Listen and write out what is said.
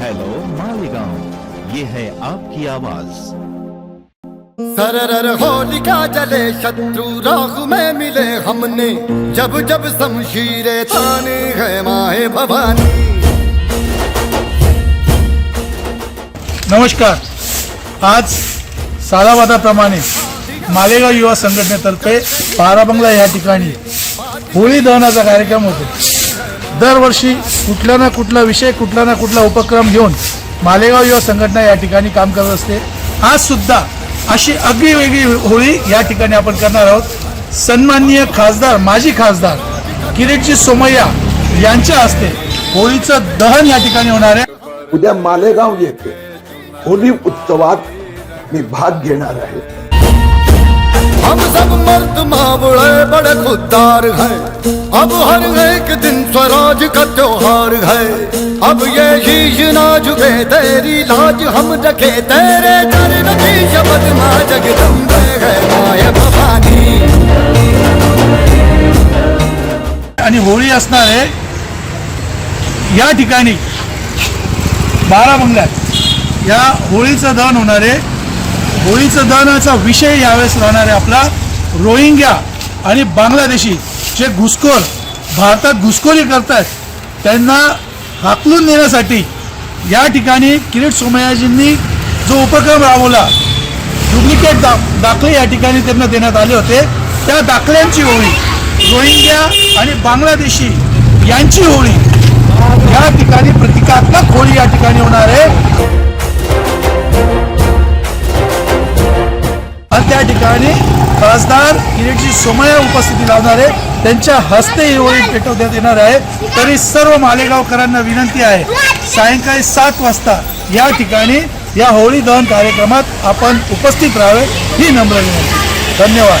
Hello Malegaon ये है आपकी आवाज. सरर होलिका जले शत्रु राह में मिले हमने. जब जब शमशीरे ताने है माए भवानी. नमस्कार. आज सालावादाप्रमाणे मालेगाव युवा संघटनेतर्फे बाराबंगला या ठिकाणी होळी दहनाचा कार्यक्रम होतो. दरवर्षी कुठला ना कुठला विषय कुठला ना कुठला उपक्रम घेऊन मालेगाव युवा संघटना या ठिकाणी काम करत असते. आज सुद्धा अशी आगळी वेगळी होळी या ठिकाणी आपण करणार आहोत. सन्माननीय खासदार माजी खासदार किरीटजी सोमय्या यांच्या हस्ते होळीचं दहन या ठिकाणी होणार आहे. उद्या मालेगाव येथे होली उत्सवात मी भाग घेणार आहे. हम सब मर्द मावड़े बड़े खुददार है। अब हर एक दिन स्वराज का त्योहार है। अब ये शीश ना झुके तेरी लाज हम रखे। तेरे चरण की शपथ माँ जगदम्बे है माया भवानी। आणि होळी असणार आहे या ठिकाणी बारा बंगल्यात. या होळीचं दहन होणार आहे होळीचं दहनाचा विषय यावेळेस राहणार आहे आपला रोहिंग्या आणि बांगलादेशी जे घुसखोर भारतात घुसखोरी करतात त्यांना हाकलून नेण्यासाठी या ठिकाणी किरीट सोमयाजींनी जो उपक्रम राबवला डुप्लिकेट दा दाखले या ठिकाणी त्यांना देण्यात आले होते. त्या दाखल्यांची होळी रोहिंग्या आणि बांगलादेशी यांची होळी या ठिकाणी प्रतिकात्मक होळी या ठिकाणी होणार आहे. ठिकाणी खासदार किरीटजी सोमय्या उपस्थिती लावणार आहे त्यांच्या हस्ते ही होळी पेटवण्यात येणार आहे. तरी सर्व मालेगावकरांना विनंती आहे सायंकाळी सात वाजता या ठिकाणी या होळी दहन कार्यक्रमात आपण उपस्थित राहावे ही नम्र विनंती. धन्यवाद.